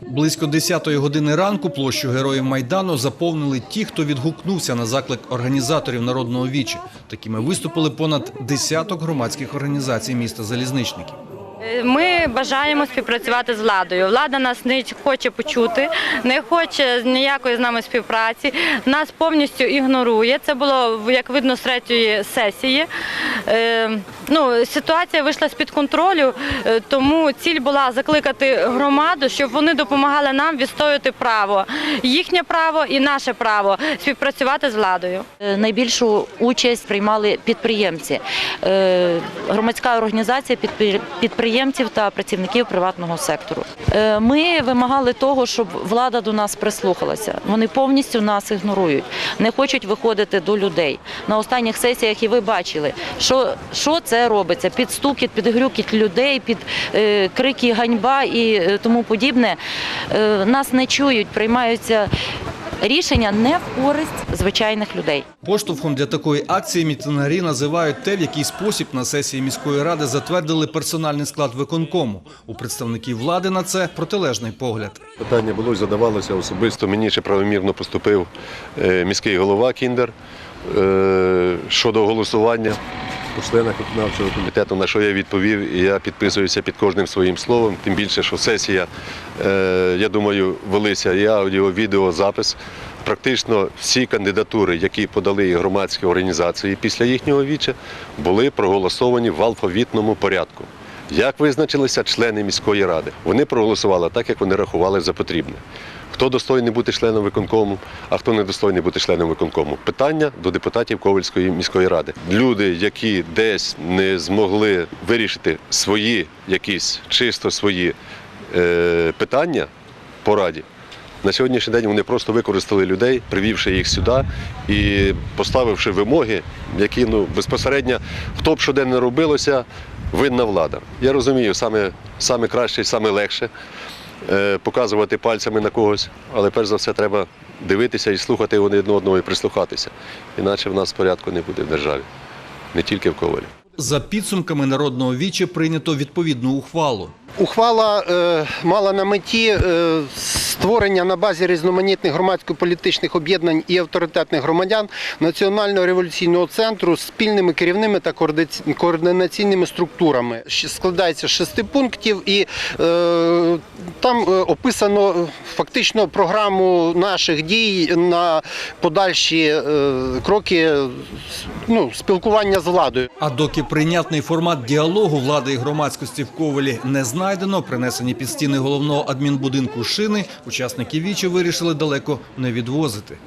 Близько 10-ї години ранку площу героїв Майдану заповнили ті, хто відгукнувся на заклик організаторів народного вічі. Такими виступили понад десяток громадських організацій міста Залізничників. Ми бажаємо співпрацювати з владою. Влада нас не хоче почути, не хоче ніякої з нами співпраці. Нас повністю ігнорує. Це було як видно з третьої сесії. Ну, ситуація вийшла з під контролю, е, тому ціль була закликати громаду, щоб вони допомагали нам відстояти право, їхнє право і наше право співпрацювати з владою. Е, Найбільшу участь приймали підприємці, Е, громадська організація підпри- підприємців та працівників приватного сектору. Ми вимагали того, щоб влада до нас прислухалася. Вони повністю нас ігнорують, не хочуть виходити до людей. На останніх сесіях і ви бачили, що, що це робиться. Під стукіт, під грюкіт людей, під е, крики ганьба і е, тому подібне. Е, нас не чують, приймаються рішення не в користь звичайних людей. Поштовхом для такої акції мітингарі називають те, в який спосіб на сесії міської ради затвердили персональний склад виконкому. У представників влади на це протилежний погляд. Питання було і задавалося особисто. Мені ще правомірно поступив е, міський голова Кіндер е, щодо голосування по членах виконавчого комітету, на що я відповів, і я підписуюся під кожним своїм словом. Тим більше, що сесія, е, я думаю, велися і аудіо, відео, запис. Практично всі кандидатури, які подали громадські організації після їхнього віча, були проголосовані в алфавітному порядку. Як визначилися члени міської ради? Вони проголосували так, як вони рахували за потрібне. Хто достойний бути членом виконкому, а хто не достойний бути членом виконкому. Питання до депутатів Ковальської міської ради. Люди, які десь не змогли вирішити свої якісь чисто свої е, питання по раді. На сьогоднішній день вони просто використали людей, привівши їх сюди і поставивши вимоги, які ну безпосередньо хто б що де не робилося, винна влада. Я розумію, саме, саме краще і саме легше показувати пальцями на когось, але перш за все треба дивитися і слухати один одного і прислухатися. Іначе в нас порядку не буде в державі, не тільки в Ковалі. За підсумками народного вічі прийнято відповідну ухвалу. Ухвала е, мала на меті е, створення на базі різноманітних громадсько-політичних об'єднань і авторитетних громадян Національного революційного центру з спільними керівними та координаційними структурами. Складається з шести пунктів, і е, там е, описано е, фактично програму наших дій на подальші е, кроки ну, спілкування з владою. А доки прийнятний формат діалогу влади і громадськості в Ковалі не знайдено, принесені під стіни головного адмінбудинку шини, учасники вічі вирішили далеко не відвозити.